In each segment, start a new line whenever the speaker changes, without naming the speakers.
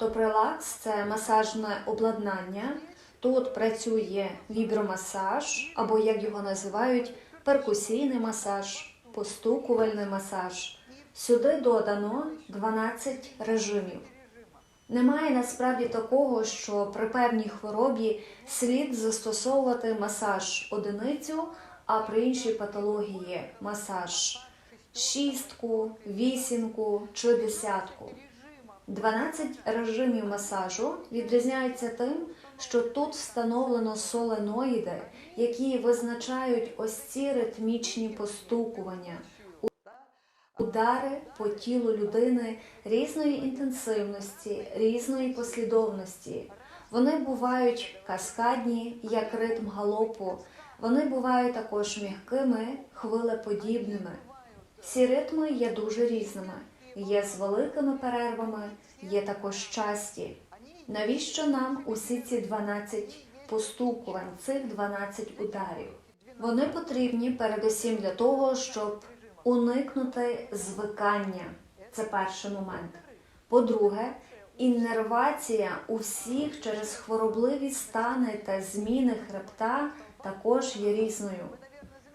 Топрелакс це масажне обладнання. Тут працює вібромасаж, або як його називають, перкусійний масаж, постукувальний масаж. Сюди додано 12 режимів. Немає насправді такого, що при певній хворобі слід застосовувати масаж одиницю, а при іншій патології масаж шістку, вісімку чи десятку. 12 режимів масажу відрізняються тим, що тут встановлено соленоїди, які визначають ось ці ритмічні постукування, удари по тілу людини різної інтенсивності, різної послідовності. Вони бувають каскадні, як ритм галопу. Вони бувають також м'якими, хвилеподібними. Всі ритми є дуже різними. Є з великими перервами, є також часті. Навіщо нам усі ці 12 постукувань, цих 12 ударів? Вони потрібні передусім для того, щоб уникнути звикання. Це перший момент. По-друге, іннервація у всіх через хворобливі стани та зміни хребта також є різною.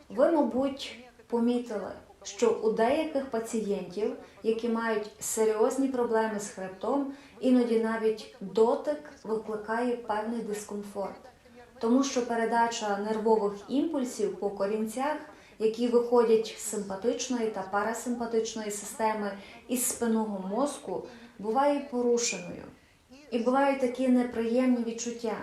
Ви, мабуть, помітили, що у деяких пацієнтів, які мають серйозні проблеми з хребтом, іноді навіть дотик викликає певний дискомфорт, тому що передача нервових імпульсів по корінцях, які виходять з симпатичної та парасимпатичної системи із спинного мозку, буває порушеною. І бувають такі неприємні відчуття.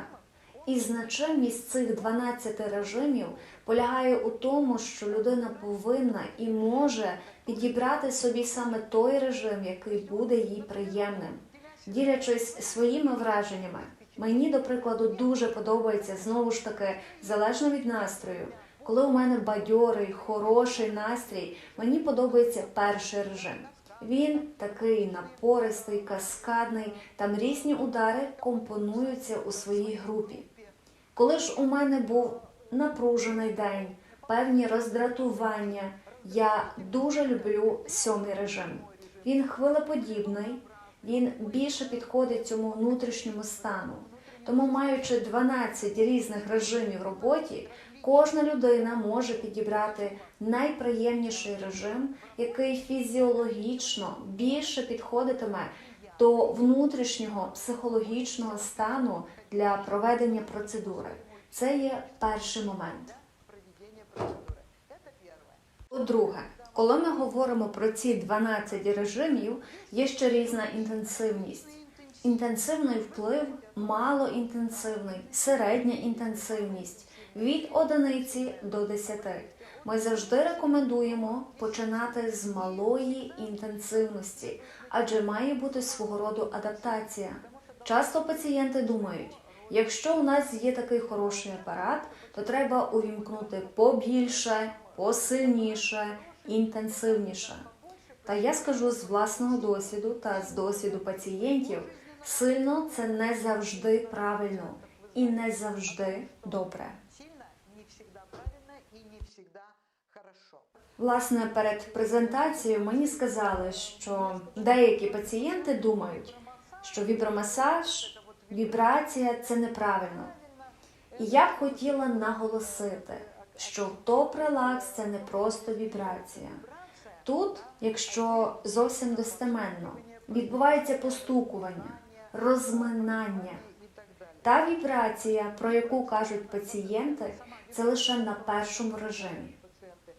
І значимість цих 12 режимів полягає у тому, що людина повинна і може підібрати собі саме той режим, який буде їй приємним. Ділячись своїми враженнями, мені, до прикладу, дуже подобається знову ж таки залежно від настрою. Коли у мене бадьорий, хороший настрій, мені подобається перший режим. Він такий напористий, каскадний, там різні удари компонуються у своїй групі. Коли ж у мене був напружений день, певні роздратування, я дуже люблю сьомий режим. Він хвилеподібний, він більше підходить цьому внутрішньому стану. Тому, маючи 12 різних режимів роботі, кожна людина може підібрати найприємніший режим, який фізіологічно більше підходитиме до внутрішнього психологічного стану для проведення процедури. Це є перший момент. По-друге, коли ми говоримо про ці 12 режимів, є ще різна інтенсивність. Інтенсивний вплив, малоінтенсивний, середня інтенсивність від одиниці до 10. Ми завжди рекомендуємо починати з малої інтенсивності, адже має бути свого роду адаптація. Часто пацієнти думають, якщо у нас є такий хороший апарат, то треба увімкнути побільше, посильніше, інтенсивніше. Та я скажу з власного досвіду та з досвіду пацієнтів, сильно це не завжди правильно і не завжди добре. Власне, перед презентацією мені сказали, що деякі пацієнти думають, що вібромасаж, вібрація це неправильно. І я б хотіла наголосити, що топ-релакс це не просто вібрація. Тут, якщо зовсім достеменно, відбувається постукування, розминання. Та вібрація, про яку кажуть пацієнти, це лише на першому режимі.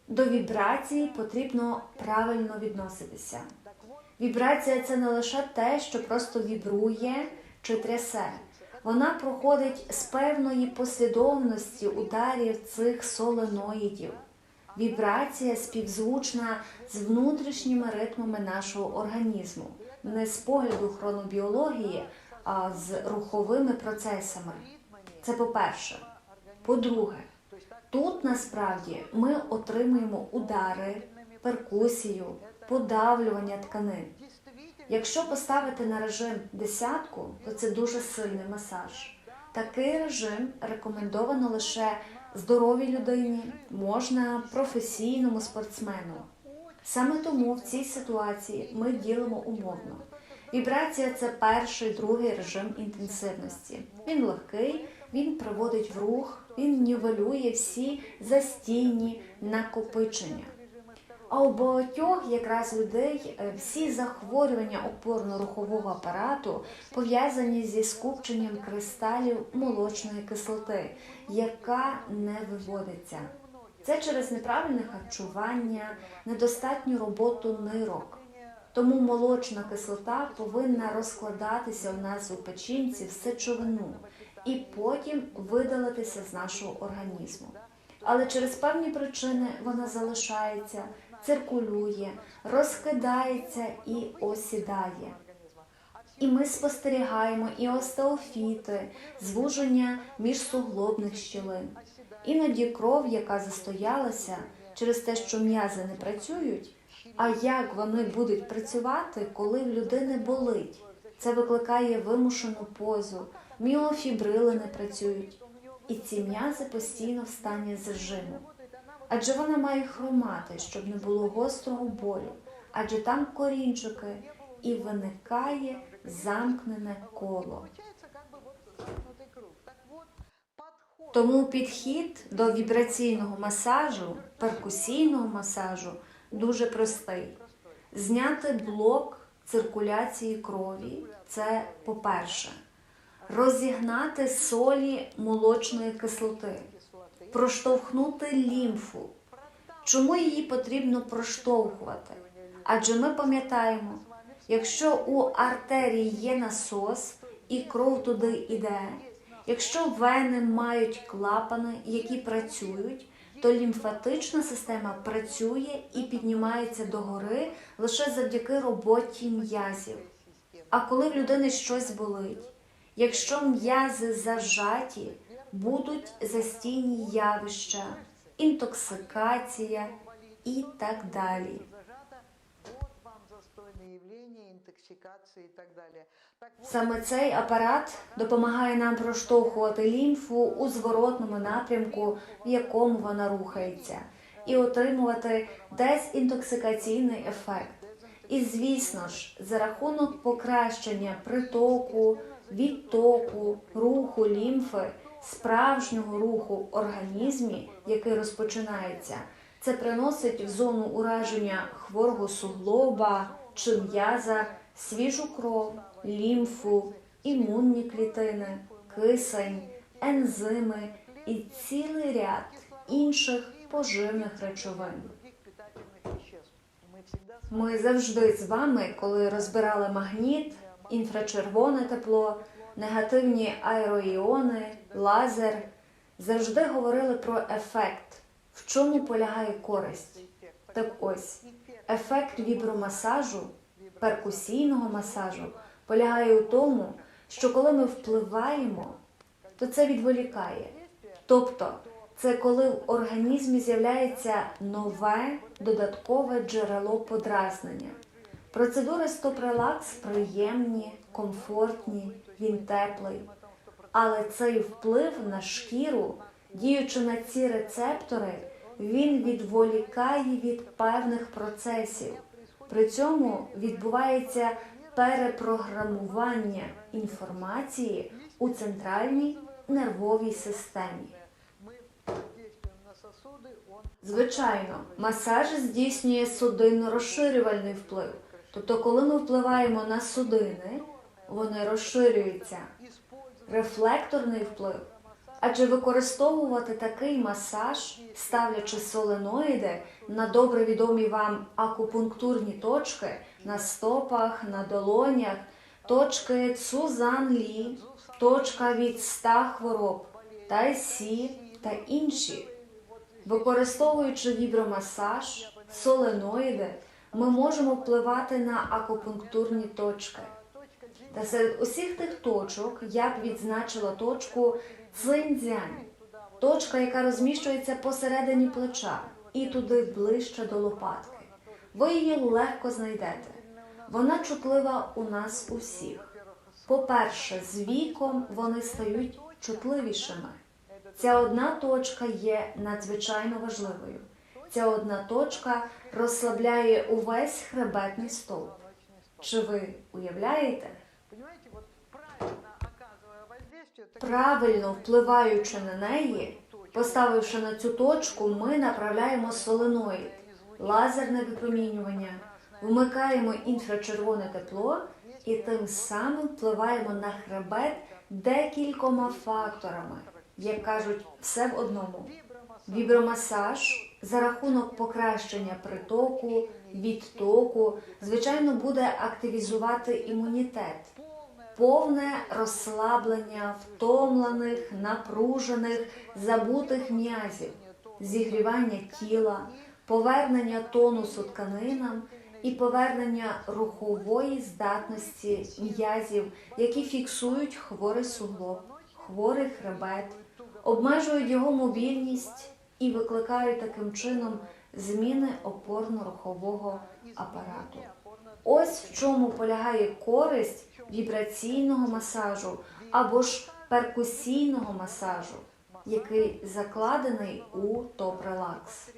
До вібрації потрібно правильно відноситися. Вібрація це не лише те, що просто вібрує чи трясе. Вона проходить з певної послідовності ударів цих соленоїдів. Вібрація співзвучна з внутрішніми ритмами нашого організму, не з погляду хронобіології, а з руховими процесами. Це по-перше. По-друге, тут насправді ми отримуємо удари, перкусію, подавлювання тканин. Якщо поставити на режим десятку, то це дуже сильний масаж. Такий режим рекомендовано лише здоровій людині, можна професійному спортсмену. Саме тому в цій ситуації ми ділимо умовно. Вібрація це перший, другий режим інтенсивності. Він легкий, він приводить в рух, він нівелює всі застійні накопичення. А у багатьох якраз людей е, всі захворювання опорно-рухового апарату пов'язані зі скупченням кристалів молочної кислоти, яка не виводиться. Це через неправильне харчування, недостатню роботу нирок. Тому молочна кислота повинна розкладатися у нас у печінці в сечовину і потім видалитися з нашого організму. Але через певні причини вона залишається, циркулює, розкидається і осідає. І ми спостерігаємо і остеофіти, звуження міжсуглобних щілин. Іноді кров, яка застоялася через те, що м'язи не працюють. А як вони будуть працювати, коли в людини болить? Це викликає вимушену позу, міофібрили не працюють, і ці м'язи постійно в стані зажиму. Адже вона має хромати, щоб не було гострого болю, адже там корінчики, і виникає замкнене коло. Тому підхід до вібраційного масажу, перкусійного масажу дуже простий. Зняти блок циркуляції крові це по-перше. Розігнати солі молочної кислоти, проштовхнути лімфу. Чому її потрібно проштовхувати? Адже ми пам'ятаємо, якщо у артерії є насос і кров туди йде, якщо вени мають клапани, які працюють, то лімфатична система працює і піднімається догори лише завдяки роботі м'язів. А коли в людини щось болить, якщо м'язи зажаті, будуть застійні явища, інтоксикація і так далі. Саме цей апарат допомагає нам проштовхувати лімфу у зворотному напрямку, в якому вона рухається, і отримувати дезінтоксикаційний ефект. І звісно ж, за рахунок покращення притоку, відтоку, руху лімфи, справжнього руху в організмі, який розпочинається, це приносить в зону ураження хворого суглоба чи м'яза свіжу кров, лімфу, імунні клітини, кисень, ензими і цілий ряд інших поживних речовин. Ми завжди з вами, коли розбирали магніт, інфрачервоне тепло, негативні аероіони, лазер, завжди говорили про ефект, в чому полягає користь. Так ось, ефект вібромасажу, перкусійного масажу полягає у тому, що коли ми впливаємо, то це відволікає. Тобто, це коли в організмі з'являється нове додаткове джерело подразнення. Процедури стоп-релакс приємні, комфортні, він теплий. Але цей вплив на шкіру, діючи на ці рецептори, він відволікає від певних процесів. При цьому відбувається перепрограмування інформації у центральній нервовій системі. Звичайно, масаж здійснює судинно-розширювальний вплив. Тобто, коли ми впливаємо на судини, вони розширюються. Рефлекторний вплив. Адже використовувати такий масаж, ставлячи соленоїди на добре відомі вам акупунктурні точки на стопах, на долонях, точки Цузан-Лі, точка від 100 хвороб, Тайсі та інші. Використовуючи вібромасаж, соленоїди, ми можемо впливати на акупунктурні точки. Та серед усіх тих точок я б відзначила точку цинцзянь, точка, яка розміщується посередині плеча і туди ближче до лопатки. Ви її легко знайдете. Вона чутлива у нас усіх. По-перше, з віком вони стають чутливішими. Ця одна точка є надзвичайно важливою. Ця одна точка розслабляє увесь хребетний стовп. Чи ви уявляєте?
Правильно
впливаючи на неї, поставивши на цю точку, ми направляємо соленоїд, лазерне випромінювання, вмикаємо інфрачервоне тепло і тим самим впливаємо на хребет декількома факторами, як кажуть, все в одному. Вібромасаж за рахунок покращення притоку, відтоку, звичайно, буде активізувати імунітет, повне розслаблення втомлених, напружених, забутих м'язів, зігрівання тіла, повернення тонусу тканинам і повернення рухової здатності м'язів, які фіксують хворий суглоб, хворий хребет, обмежують його мобільність і викликають таким чином зміни опорно-рухового апарату. Ось в чому полягає користь вібраційного масажу або ж перкусійного масажу, який закладений у топ-релакс.